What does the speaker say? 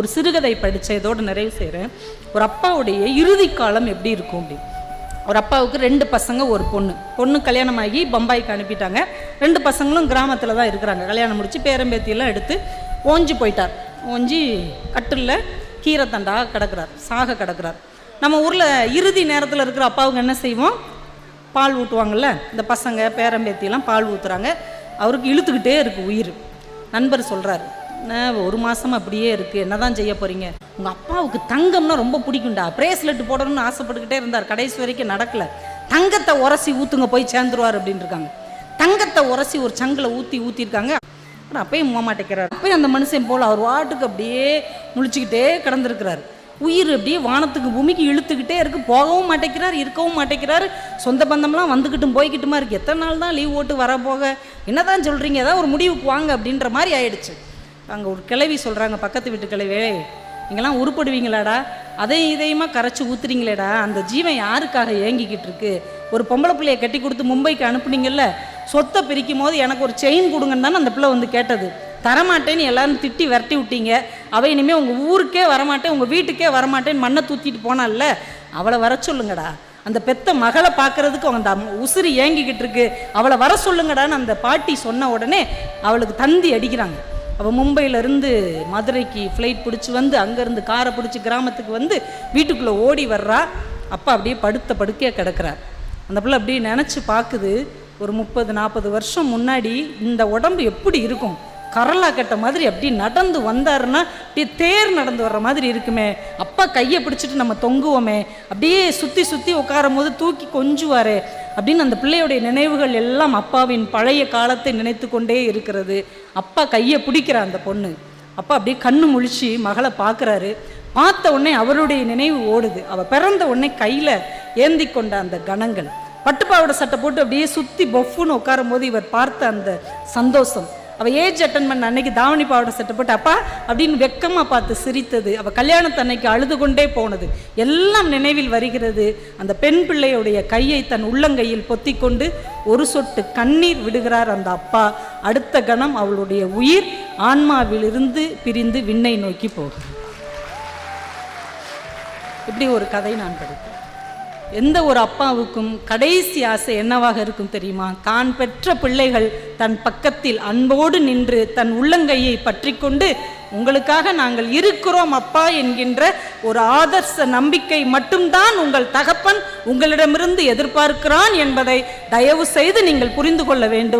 ஒரு சிறுகதை படித்தேன் இதோடு நிறைவு செய்கிறேன் ஒரு அப்பாவுடைய இறுதி காலம் எப்படி இருக்கும் அப்படி ஒரு அப்பாவுக்கு ரெண்டு பசங்க ஒரு பொண்ணு. பொண்ணு கல்யாணம் ஆகி பம்பாய்க்கு அனுப்பிட்டாங்க. ரெண்டு பசங்களும் கிராமத்தில் தான் இருக்கிறாங்க. கல்யாணம் முடித்து பேரம்பேத்தியெல்லாம் எடுத்து ஓஞ்சி போயிட்டார். ஓஞ்சி கட்டில் கீரை கிடக்கிறார். சாக கிடக்கிறார். நம்ம ஊரில் இறுதி நேரத்தில் இருக்கிற அப்பாவுக்கு என்ன செய்வோம்? பால் ஊட்டுவாங்கள்ல இந்த பசங்க பேரம்பேத்தியெல்லாம் பால் ஊற்றுறாங்க அவருக்கு இழுத்துக்கிட்டே இருக்குது உயிர். நண்பர் சொல்கிறாரு ஒரு மாதம் அப்படியே இருக்குது என்ன தான் செய்ய போகிறீங்க உங்கள் அப்பாவுக்கு தங்கம்னா ரொம்ப பிடிக்கும்டா. பிரேஸ்லெட் போடணும்னு ஆசைப்பட்டுக்கிட்டே இருந்தார். கடைசி வரைக்கும் நடக்கல. தங்கத்தை உரசி ஊற்றுங்க போய் சேர்ந்துருவார் அப்படின்னு இருக்காங்க. தங்கத்தை உரசி ஒரு சங்கில் ஊற்றி ஊற்றிருக்காங்க ஆனால் அப்பயும் மாட்டேக்கிறார் அப்பயும் அந்த மனுஷன் போல் அவர் வாட்டுக்கு அப்படியே முழிச்சுக்கிட்டே கிடந்திருக்கிறார். உயிர் அப்படியே வானத்துக்கு பூமிக்கு இழுத்துக்கிட்டே இருக்கு. போகவும் மாட்டேங்கிறார் இருக்கவும் மாட்டேங்கிறார். சொந்த பந்தம்லாம் வந்துக்கிட்டும் போய்கிட்டுமா இருக்குது எத்தனை நாள் தான் லீவ் ஓட்டு வர போக என்னதான் சொல்கிறீங்க ஏதாவது ஒரு முடிவுக்கு வாங்க அப்படின்ற மாதிரி ஆயிடுச்சு. அங்கே ஒரு கிளவி சொல்கிறாங்க பக்கத்து வீட்டு கிளவே நீங்களாம் உருப்படுவீங்களாடா? அதையும் இதையுமா கரைச்சி ஊத்துறீங்களேடா? அந்த ஜீவன் யாருக்காக ஏங்கிக்கிட்டு இருக்கு? ஒரு பொம்பளை பிள்ளையை கட்டி கொடுத்து மும்பைக்கு அனுப்புனீங்கல்ல சொத்தை பிரிக்கும் போது எனக்கு ஒரு செயின் கொடுங்கன்னு தானே அந்த பிள்ளை வந்து கேட்டது. தரமாட்டேன்னு எல்லாரும் திட்டி விரட்டி விட்டீங்க. அவள் இனிமேல் உங்கள் ஊருக்கே வரமாட்டேன் உங்கள் வீட்டுக்கே வரமாட்டேன்னு மண்ணை தூத்திட்டு போனால அவளை வர சொல்லுங்கடா. அந்த பெத்த மகளை பார்க்கறதுக்கு அந்த உசுறு ஏங்கிக்கிட்டு இருக்கு. அவளை வர சொல்லுங்கடான்னு அந்த பாட்டி சொன்ன உடனே அவளுக்கு தந்தி அடிக்கிறாங்க. அவள் மும்பையிலேருந்து மதுரைக்கு ஃப்ளைட் பிடிச்சி வந்து அங்கேருந்து காரை பிடிச்சி கிராமத்துக்கு வந்து வீட்டுக்குள்ளே ஓடி வர்றா. அப்பா அப்படியே படுத்த படுக்கையாக கிடக்கிறார். அந்த பிள்ளை அப்படியே நினச்சி பார்க்குது ஒரு முப்பது நாற்பது வருஷம் முன்னாடி இந்த உடம்பு எப்படி இருக்கும்? கரலா கட்ட மாதிரி அப்படி நடந்து வந்தாருன்னா அப்படியே தேர் நடந்து வர்ற மாதிரி இருக்குமே. அப்பா கையை பிடிச்சிட்டு நம்ம தொங்குவோமே. அப்படியே சுற்றி சுற்றி உட்காரும் போது தூக்கி கொஞ்சுவாரே. அப்படின்னு அந்த பிள்ளையுடைய நினைவுகள் எல்லாம் அப்பாவின் பழைய காலத்தை நினைத்து கொண்டே இருக்கிறது. அப்பா கையை பிடிக்கிற அந்த பொண்ணு. அப்பா அப்படியே கண்ணு முழிச்சு மகளை பார்க்குறாரு. பார்த்த உடனே அவருடைய நினைவு ஓடுது. அவள் பிறந்த உடனே கையில் ஏந்தி கொண்ட அந்த கணங்கள். பட்டுப்பாவோட சட்டை போட்டு அப்படியே சுற்றி பொஃப்னு உட்காரும் போது இவர் பார்த்த அந்த சந்தோஷம். அவள் ஏஜ் அட்டன் பண்ண அன்னைக்கு தாவணி பாவாடை சட்டை போட்டு அப்பா அப்படின்னு வெக்கமாக பார்த்து சிரித்தது. அவள் கல்யாணத்து அன்னைக்கு அழுது கொண்டே போனது. எல்லாம் நினைவில் வருகிறது. அந்த பெண் பிள்ளையுடைய கையை தன் உள்ளங்கையில் பொத்திக்கொண்டு ஒரு சொட்டு கண்ணீர் விடுகிறார் அந்த அப்பா. அடுத்த கணம் அவளுடைய உயிர் ஆன்மாவிலிருந்து பிரிந்து விண்ணை நோக்கி போகும். இப்படி ஒரு கதை நான் படித்தேன். எந்த ஒரு அப்பாவுக்கும் கடைசி ஆசை என்னவாக இருக்கும் தெரியுமா? தான் பெற்ற பிள்ளைகள் தன் பக்கத்தில் அன்போடு நின்று தன் உள்ளங்கையை பற்றி கொண்டு உங்களுக்காக நாங்கள் இருக்கிறோம் அப்பா என்கின்ற ஒரு ஆதர்ச நம்பிக்கை மட்டும்தான் உங்கள் தகப்பன் உங்களிடமிருந்து எதிர்பார்க்கிறான் என்பதை தயவு செய்து நீங்கள் புரிந்து கொள்ள வேண்டும்.